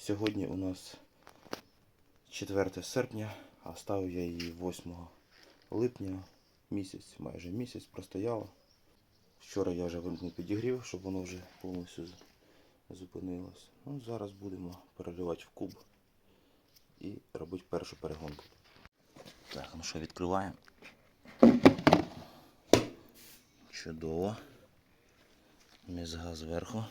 Сьогодні у нас 4 серпня, а ставив я її 8 липня. Місяць, майже місяць простояла. Вчора я вже вимкнув підігрів, щоб воно вже повністю зупинилось. Ну, зараз будемо переливати в куб і робити першу перегонку. Так, ну що, відкриваємо. Чудово. Мізга зверху.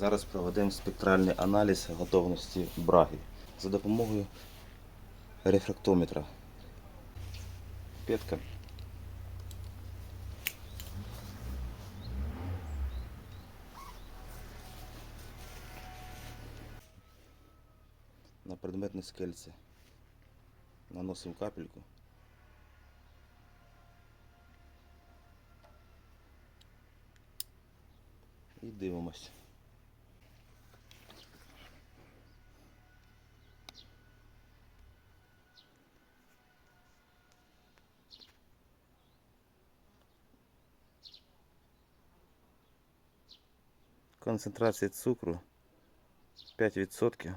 Зараз проведемо спектральний аналіз готовності браги за допомогою рефрактометра. Петка. На предметне скельце наносимо капельку. І дивимось. Концентрація цукру 5%.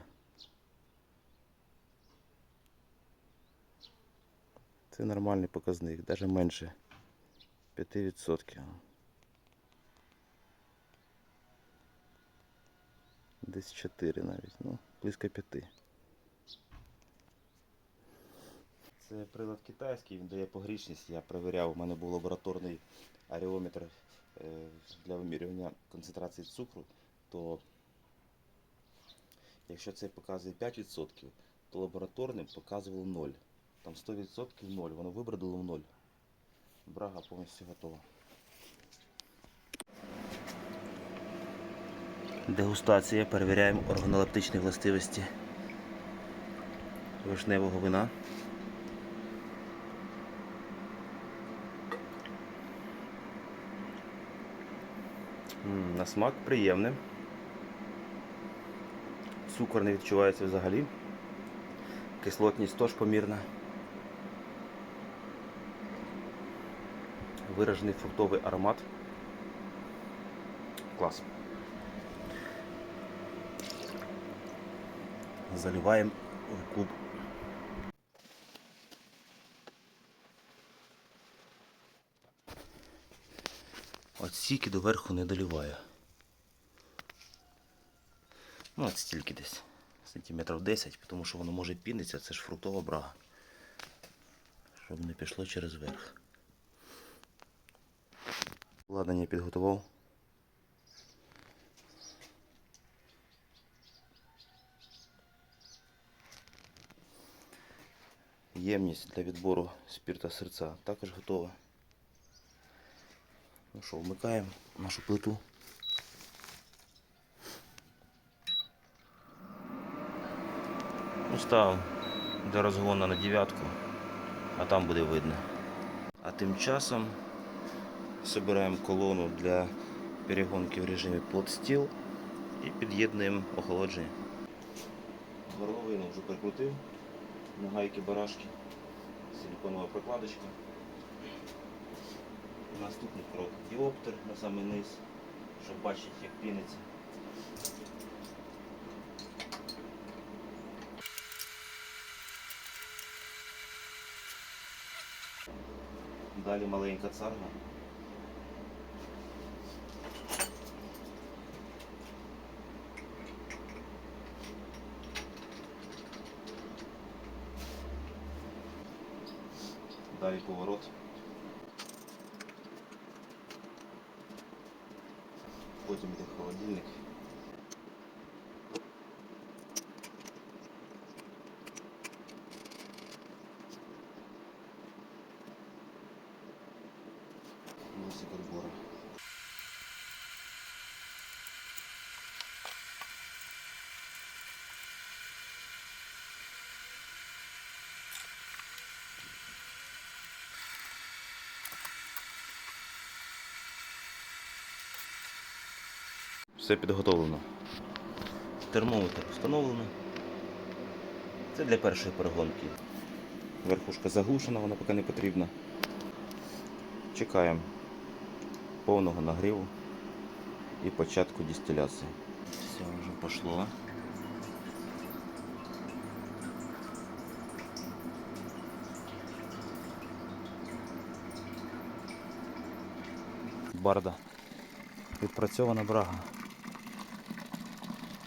Це нормальний показник, навіть менше 5%. Десь 4 навіть, ну, близько 5. Це прилад китайський, він дає погрішність. Я перевіряв, у мене був лабораторний аріометр е, для вимірювання концентрації цукру, то якщо це показує 5%, то лабораторним показувало 0. Там 100% 0, воно вибродило в 0. Брага повністю готова. Дегустація. Перевіряємо органолептичні властивості вишневого вина. На смак приємний. Цукор не відчувається взагалі. Кислотність теж помірна. Виражений фруктовий аромат. Клас. Заливаємо в куб. От стільки доверху не доливаю. Ну, от стільки десь. Сантиметрів 10, тому що воно може пінитися, це ж фруктова брага. Щоб не пішло через верх. Обладнання підготував. Ємність для відбору спірта серця також готова. Ну що, вмикаємо нашу плиту. Устав до розгону на дев'ятку, а там буде видно. А тим часом збираємо колону для перегонки в режимі плотстіл і під'єднуємо охолодження. Горловину вже прикрутив на гайки барашки, силиконова прокладочка. Наступний крок діоптер на самий низ, щоб бачити, як піниться. Далі маленька царга. Далі поворот. Все підготовлено. Термометр встановлено. Це для першої перегонки. Верхушка заглушена, вона поки не потрібна. Чекаємо повного нагріву і початку дистиляції. Все вже пішло. Барда. Відпрацьована брага.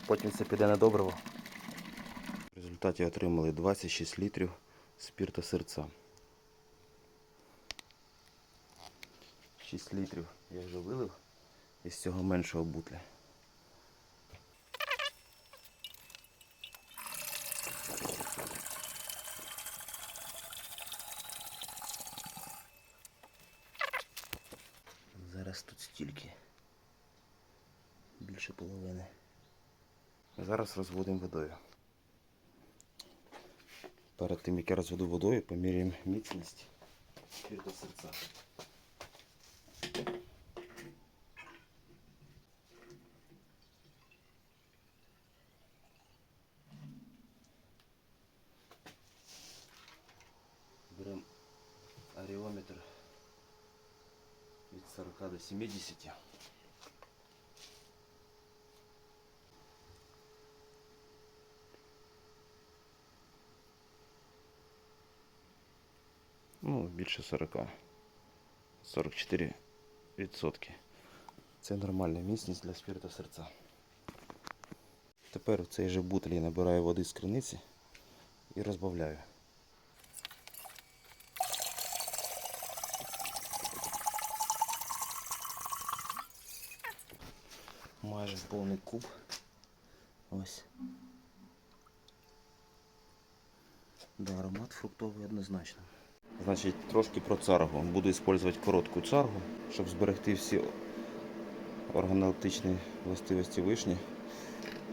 Потім це піде на добриво. В результаті отримали 26 літрів спірта серця. 6 літрів я вже вилив із цього меншого бутля. Зараз розводимо водою. Перед тим як я розведу водою, поміряємо міцність спірта серця. Беремо аріометр від 40 до 70. Більше 40. 44 відсотки. Це нормальна міцність для спірта серця. Тепер в цей же бутиль я набираю води з криниці і розбавляю. Майже повний куб. Ось. Да, аромат фруктовий однозначно. Значить, трошки про царгу. Буду використовувати коротку царгу, щоб зберегти всі органолептичні властивості вишні.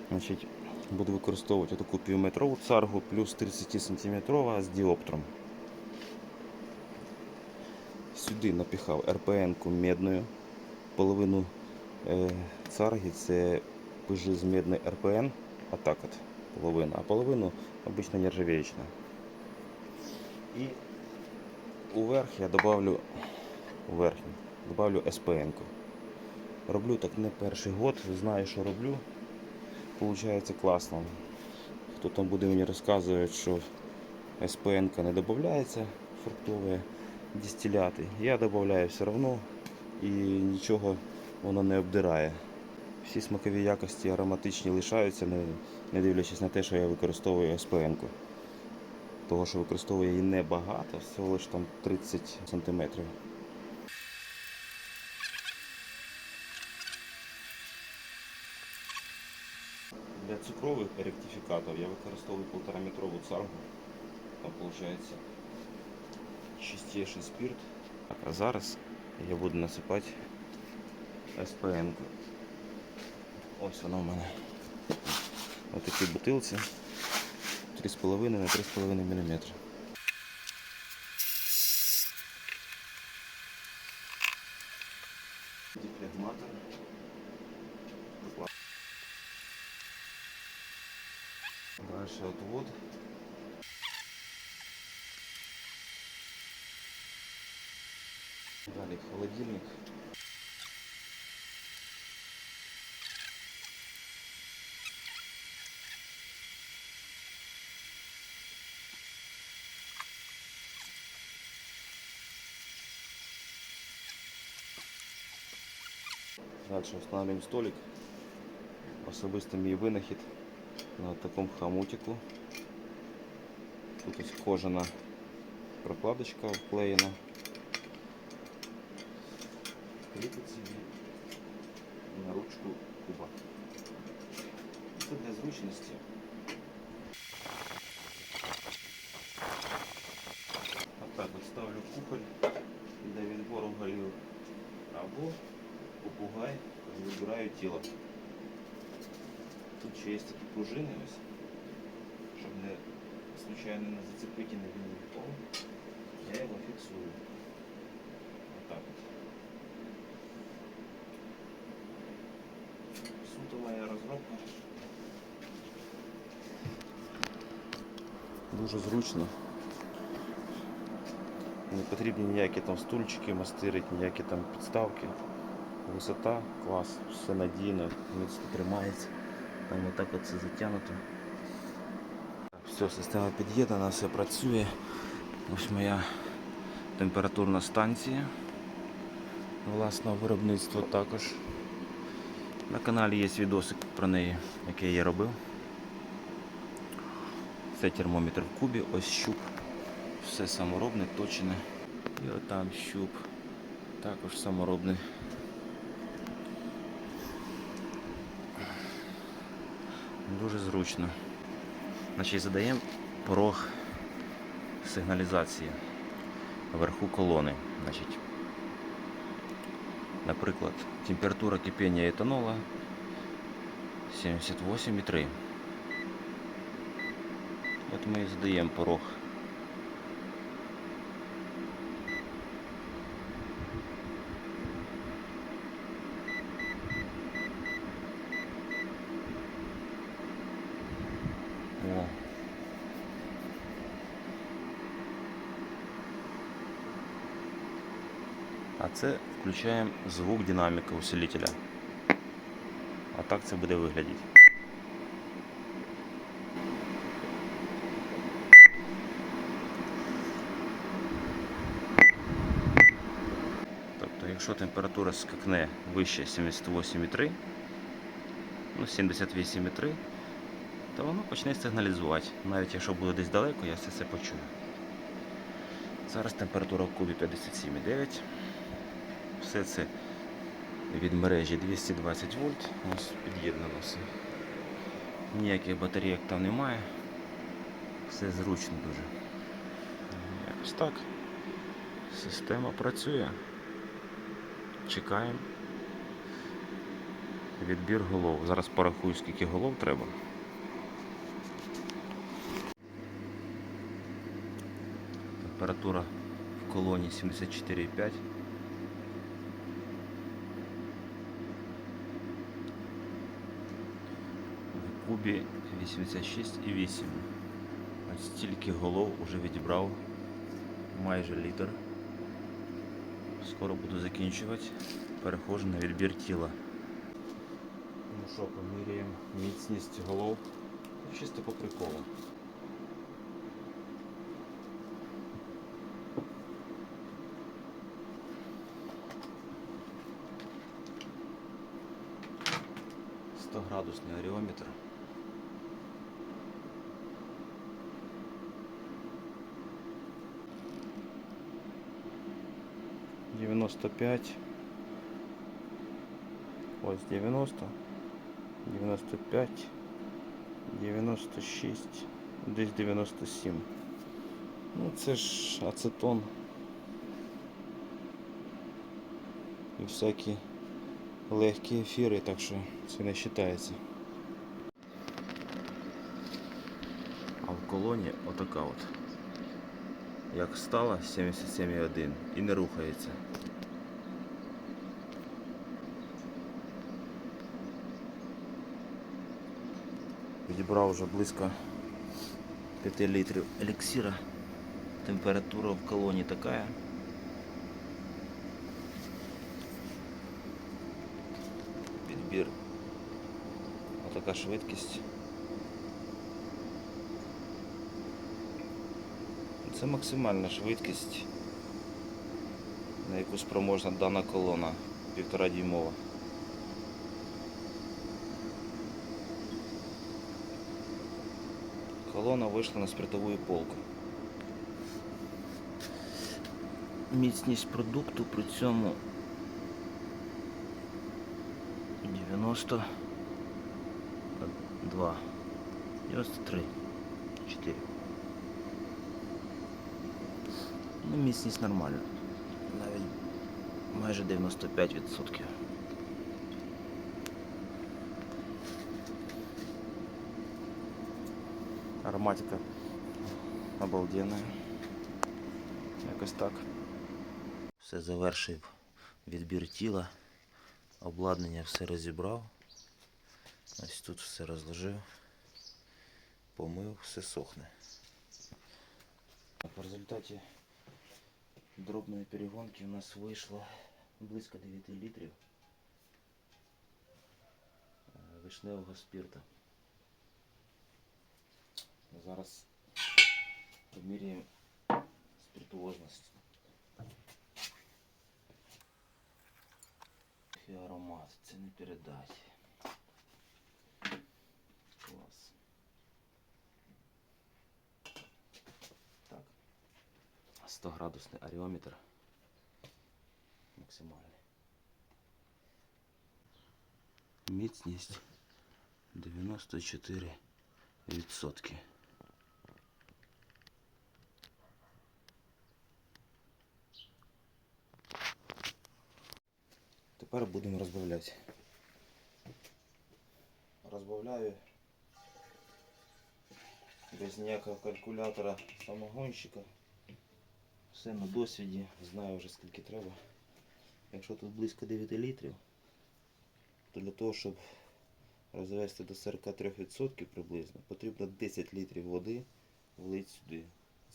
Значить, буду використовувати таку півметрову царгу плюс 30 см з діоптром. Сюди напіхав РПН-ку медною. Половину е, царги це пижи з медної РПН, а так от половина, а половину обична нержавеючна. І уверх я добавлю верхню, добавлю СПН. -ку. Роблю так не перший год, знаю, що роблю. Получається класно. Хто там буде мені розказувати, що СПН не додається фруктові дистиляти. Я додаю все одно і нічого воно не обдирає. Всі смакові якості ароматичні лишаються, не дивлячись на те, що я використовую СПН. -ку. Того, що використовую її небагато, всього лише там 30 см. Для цукрових ректифікаторів я використовую 1,5 метрову царгу. Там виходить чистіший спирт. А зараз я буду насипати СПН. Ось вона у мене. Ось такі бутилці. 3,5 на 3,5 мм. Дальше устанавливаем столик. Особистий мій винахід на такому хомутику. Тут ось кожана прокладочка вклеєна. Кріпить собі на ручку куба. Це для зручності. Тут ще є такі пружини ось, щоб не случайно не зацепити на вільний пол. Я його фіксую. Отак от. суто моя розробка. Дуже зручно. Не потрібні ніякі там стульчики мастирить, ніякі там підставки. Висота, клас, все надійно, міцно тримається. Там отак от все затягнуто. Все, система під'єднана, все працює. Ось моя температурна станція власного виробництва також. На каналі є відосик про неї, який я робив. Це термометр в кубі, ось щуп. Все саморобне, точне. І отам щуп. Також саморобний. Дуже зручно. Значить, задаємо порог сигналізації вверху колони. Значить, наприклад, температура кипіння етанола 78,3. От ми і задаємо порог. О. А це включаємо звук динаміка усилителя. А так це буде виглядати. Тобто, якщо температура скакне вище 78,3, ну 78,3, то воно почне сигналізувати. Навіть якщо буде десь далеко, я все це почую. Зараз температура в кубі 57,9. Все це від мережі 220 вольт. Ось під'єднано все. Ніяких батарейок там немає. Все зручно дуже. Якось так. Система працює. Чекаємо. Відбір голов. Зараз порахую, скільки голов треба. Температура в колоні 74,5. кубі 86,8. Ось стільки голов уже відібрав майже літр. Скоро буду закінчувати. Перехожу на відбір тіла. Ну що, поміряємо міцність голов. Ну, чисто по приколу. градусний ареометр 95. Ось 90, 95, 96, десь 97. Ну це ж ацетон. І всякі легкі ефіри, так що це не вважається. А в колоні отака от. Як стала 77,1 і не рухається. Відібрав вже близько 5 літрів еліксира. Температура в колоні така. Підбір. Отака швидкість. Це максимальна швидкість, на яку спроможна дана колона півтора дюймова. Колона вийшла на спиртову полку. Міцність продукту при цьому 92, 93, 4. Ну, міцність нормальна. Навіть майже 95%. Ароматика обалденна. Якось так. Все завершив відбір тіла. Обладнання все розібрав. Ось тут все розложив, помив, все сохне. В результаті дробної перегонки у нас вийшло близько 9 літрів е, вишневого спирта. Зараз поміряємо спиртуозність. І аромат, це не передать. Клас. Так. 100 градусний аріометр. Максимальний. Міцність 94 відсотки. Тепер будемо розбавляти. Розбавляю без ніякого калькулятора самогонщика. Все на досвіді, знаю вже скільки треба. Якщо тут близько 9 літрів, то для того, щоб розвести до 43% приблизно, потрібно 10 літрів води влити сюди.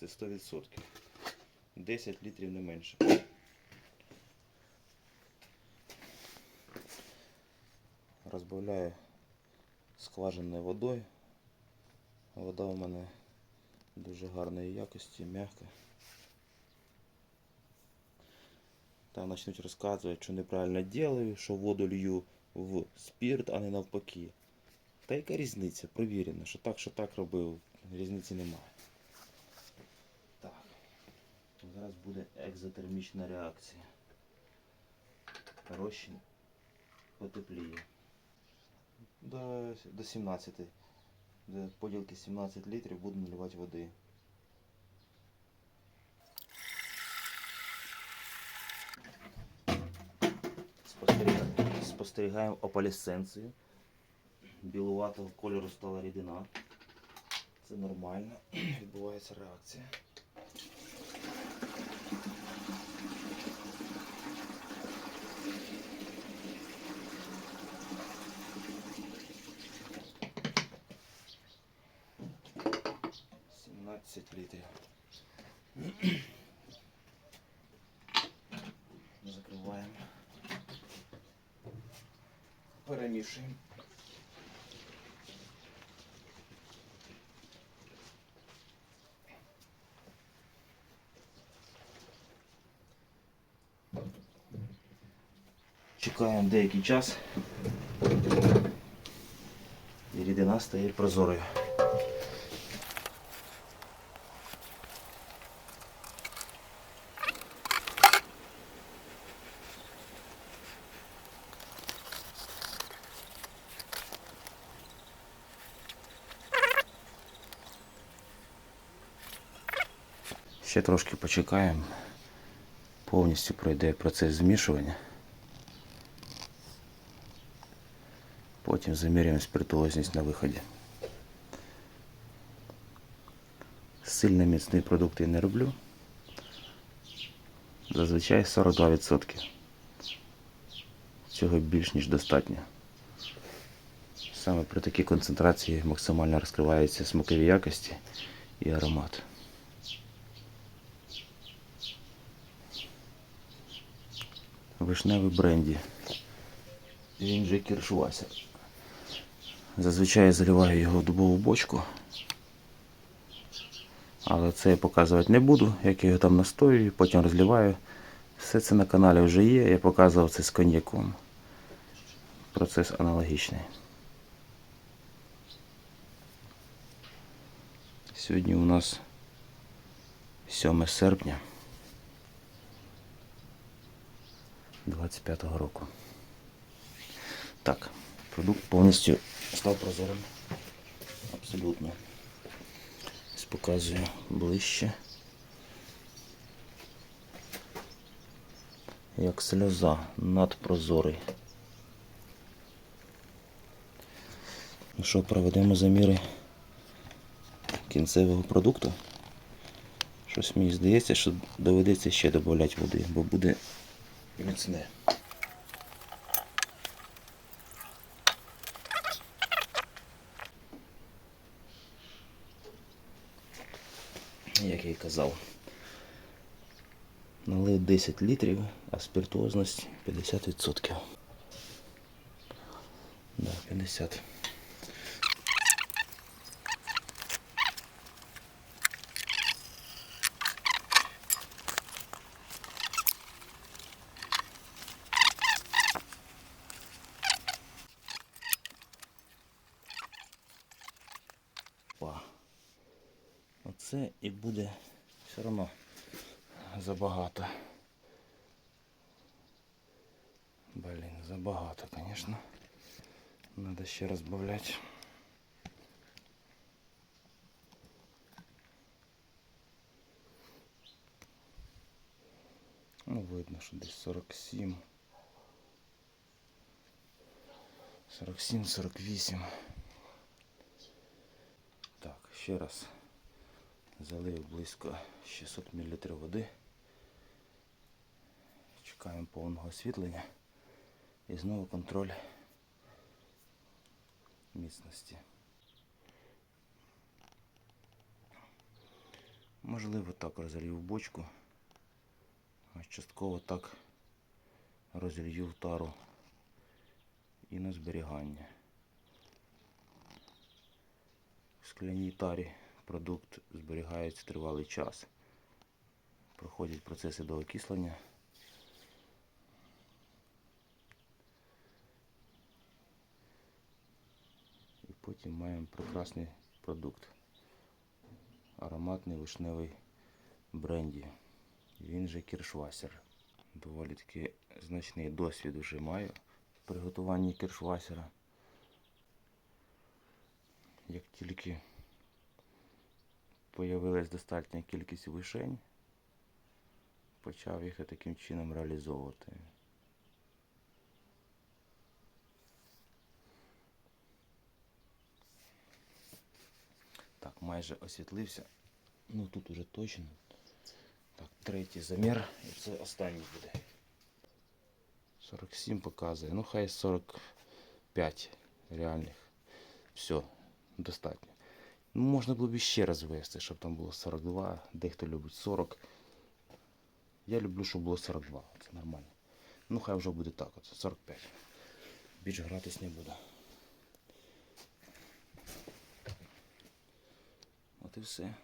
Це 100%. 10 літрів не менше. Розбавляю скважинною водою. Вода у мене дуже гарної якості, м'яка. Там почнуть розказувати, що неправильно ділаю, що воду лью в спирт, а не навпаки. Та яка різниця? Провірено, що так, що так робив, різниці немає. Так. Зараз буде екзотермічна реакція. Розчин потепліє. До, до 17. До поділки 17 літрів буду наливати води. Спостерігаємо, спостерігаємо опалісценцію. Білуватого кольору стала рідина. Це нормально. Відбувається реакція. Сімнадцять літрів. Закриваємо. Перемішуємо. Чекаємо деякий час. І рідина стає прозорою. Ще трошки почекаємо. Повністю пройде процес змішування. Потім заміряємо спиртуозність на виході. Сильно міцні продукти я не роблю. Зазвичай 42%. Цього більш ніж достатньо. Саме при такій концентрації максимально розкриваються смакові якості і аромат. Вишневий бренді. Він же кіршувався. Зазвичай заливаю його в дубову бочку. Але це я показувати не буду, як я його там настоюю, потім розливаю. Все це на каналі вже є, я показував це з коньяком. Процес аналогічний. Сьогодні у нас 7 серпня 25-го року. Так, продукт повністю став прозорим. Абсолютно. Показую ближче. Як сльоза надпрозорий. Ну що, проведемо заміри кінцевого продукту. Щось мені здається, що доведеться ще додати води, бо буде і міцне. Як я і казав, налив 10 літрів, а спиртуозність 50%. Да, 50%. Оце і буде все одно забагато. Блін, забагато, звісно. Надо ще розбавляти. Ну, видно, що десь 47. 47, 48. Так, ще раз залив близько 600 мл води. Чекаємо повного освітлення. І знову контроль міцності. Можливо, так розілью бочку, а частково так розілью в тару і на зберігання. В скляній тарі продукт зберігається тривалий час. Проходять процеси до окислення. І потім маємо прекрасний продукт. Ароматний вишневий бренді. Він же кіршвасер. Доволі таки значний досвід вже маю в приготуванні кіршвасера. Як тільки появилась достатня кількість вишень, почав їх таким чином реалізовувати. Так, майже освітлився. Ну тут уже точно. Так, третій замір і це останній буде. 47 показує. Ну хай 45 реальних. Все, достатньо. Ну, можна було б ще раз ввести, щоб там було 42, дехто любить 40. Я люблю, щоб було 42. Це нормально. Ну хай вже буде так, от, 45. Більше гратись не буду. От і все.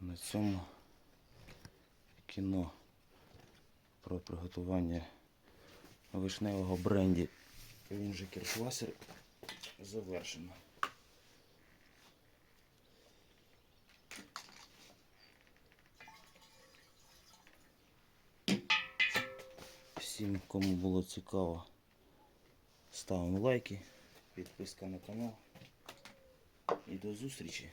На цьому кіно про приготування вишневого бренді, він же кіршвасер, завершено. Всім, кому було цікаво, ставимо лайки, підписка на канал. І до зустрічі!